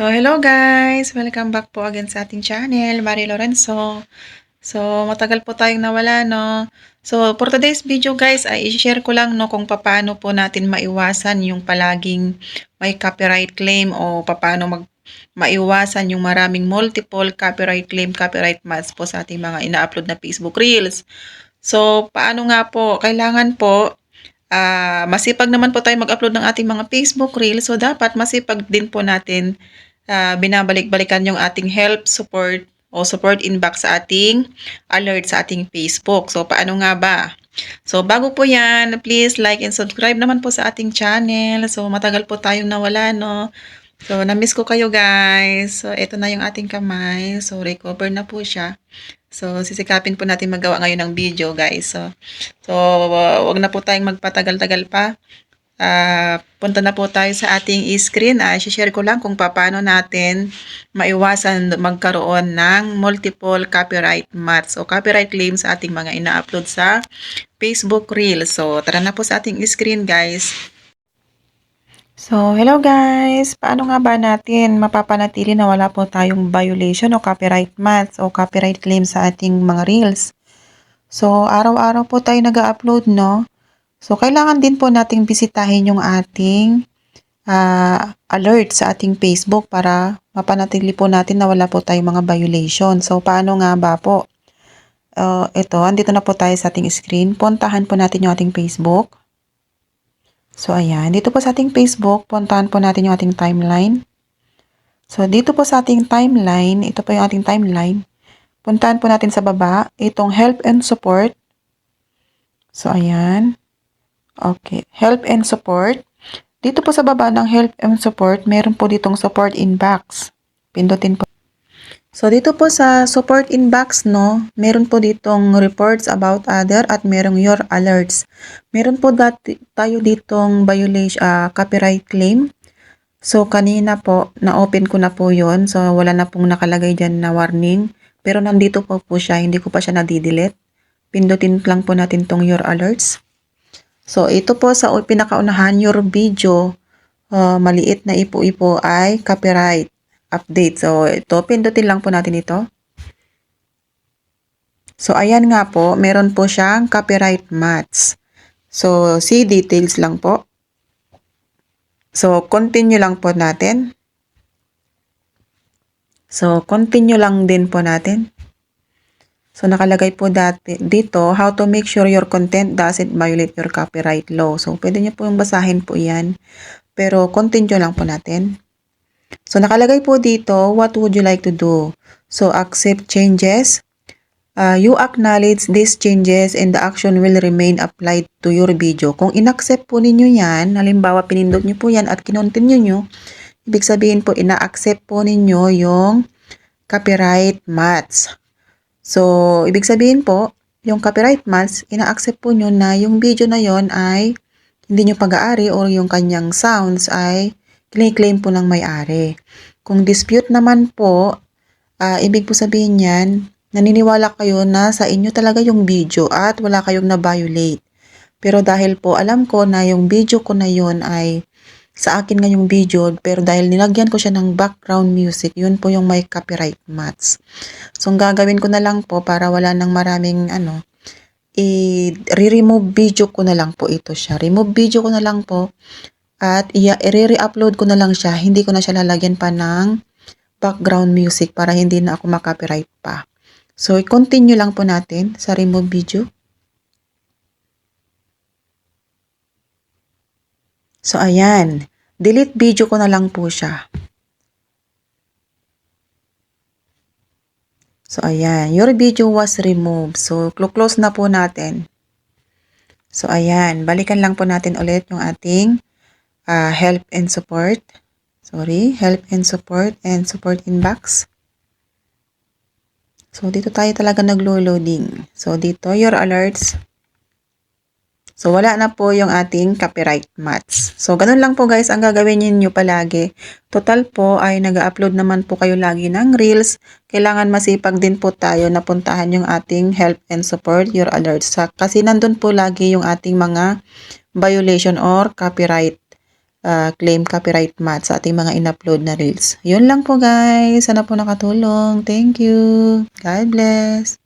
So, hello guys! Welcome back po again sa ating channel, Mari Lorenzo. So, matagal po tayong nawala, no? So, for today's video guys, ay i-share ko lang, no, kung paano po natin maiwasan yung palaging may copyright claim o paano mag maiwasan yung maraming multiple copyright claim, copyright match po sa ating mga ina-upload na Facebook Reels. So, paano nga po? Kailangan po, ah masipag naman po tayo mag-upload ng ating mga Facebook Reels. So, dapat masipag din po natin ah, binabalik-balikan yung ating help, support, o support inbox sa ating alert sa ating Facebook. So, paano nga ba? So, bago po yan, please like and subscribe naman po sa ating channel. So, matagal po tayong nawala, no? So, na-miss ko kayo, guys. So, ito na yung ating kamay. So, recover na po siya. So, sisikapin po natin magawa ngayon ng video, guys. So, so wag na po tayong magpatagal-tagal pa. Ah, punta na po tayo sa ating screen. Ah, share ko lang kung paano natin maiwasan magkaroon ng multiple copyright mats o copyright claims sa ating mga ina-upload sa Facebook Reels. So, tara na po sa ating screen, guys. So, hello guys! Paano nga ba natin mapapanatili na wala po tayong violation o copyright mats o copyright claim sa ating mga reels? So, araw-araw po tayo nag-upload, no? So, kailangan din po nating bisitahin yung ating ah, alert sa ating Facebook para mapanatili po natin na wala po tayong mga violation. So, paano nga ba po? Uh, ito, andito na po tayo sa ating screen. Puntahan po natin yung ating Facebook. So, ayan. Dito po sa ating Facebook, puntahan po natin yung ating timeline. So, dito po sa ating timeline, ito po yung ating timeline. Puntahan po natin sa baba, itong help and support. So, ayan. Okay. Help and support. Dito po sa baba ng help and support, meron po ditong support inbox. Pindutin po. So, dito po sa support inbox, no, meron po ditong reports about other at merong your alerts. Meron po dati, tayo ditong violation, ah, copyright claim. So, kanina po, na-open ko na po yon So, wala na pong nakalagay dyan na warning. Pero nandito po po siya, hindi ko pa siya na-delete. Pindutin lang po natin tong your alerts. So, ito po sa pinakaunahan, your video, uh, maliit na ipo-ipo ay copyright update. So, ito, pindutin lang po natin ito. So, ayan nga po, meron po siyang copyright match. So, see details lang po. So, continue lang po natin. So, continue lang din po natin. So, nakalagay po dati, dito, how to make sure your content doesn't violate your copyright law. So, pwede nyo po yung basahin po yan. Pero, continue lang po natin. So, nakalagay po dito, what would you like to do? So, accept changes. Uh, you acknowledge these changes and the action will remain applied to your video. Kung inaccept po ninyo yan, halimbawa pinindot nyo po yan at kinontinue nyo, ibig sabihin po ina-accept po ninyo yung copyright match. So, ibig sabihin po, yung copyright match, ina-accept po nyo na yung video na yon ay hindi nyo pag-aari or yung kanyang sounds ay claim po ng may-ari. Kung dispute naman po, uh, ibig po sabihin yan, naniniwala kayo na sa inyo talaga yung video at wala kayong na-violate. Pero dahil po alam ko na yung video ko na yon ay sa akin nga yung video, pero dahil nilagyan ko siya ng background music, yun po yung may copyright match. So, ang gagawin ko na lang po para wala nang maraming ano, i-remove video ko na lang po ito siya. Remove video ko na lang po at i-re-upload ko na lang siya. Hindi ko na siya lalagyan pa ng background music para hindi na ako makopyright pa. So, i-continue lang po natin sa remove video. So, ayan. Delete video ko na lang po siya. So, ayan. Your video was removed. So, close na po natin. So, ayan. Balikan lang po natin ulit yung ating uh, help and support. Sorry. Help and support and support inbox. So, dito tayo talaga naglo-loading. So, dito, your alerts. So, wala na po yung ating copyright match. So, ganun lang po guys ang gagawin niyo palagi. Total po ay nag-upload naman po kayo lagi ng Reels. Kailangan masipag din po tayo na puntahan yung ating help and support your alerts. Kasi nandun po lagi yung ating mga violation or copyright ah, claim copyright mat sa ating mga in-upload na reels. Yun lang po guys. Sana po nakatulong. Thank you. God bless.